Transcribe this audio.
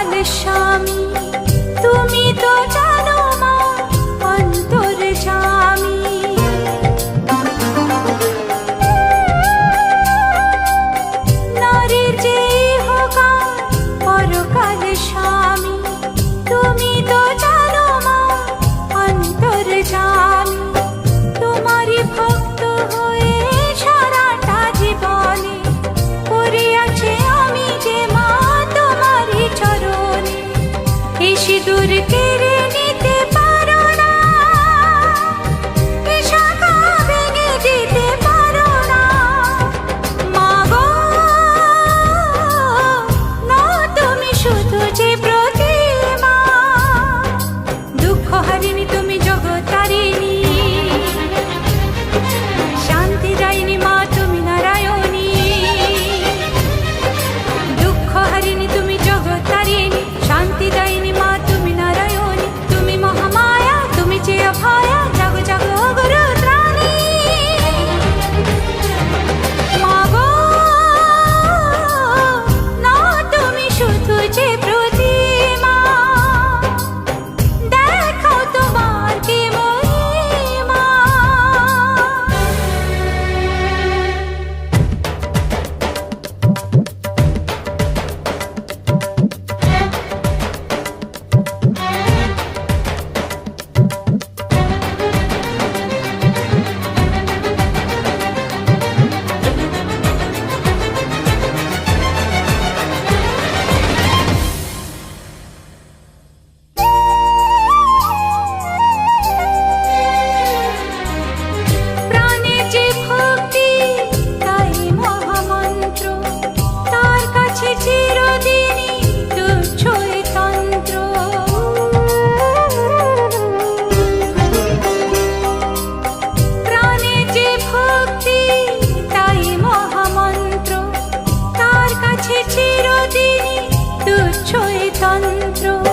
পরকাল স্বামী তুমি তো dentro.